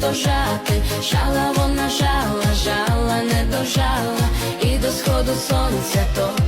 дожати, жала вона жала, жала не дожала, і до сходу сонця то.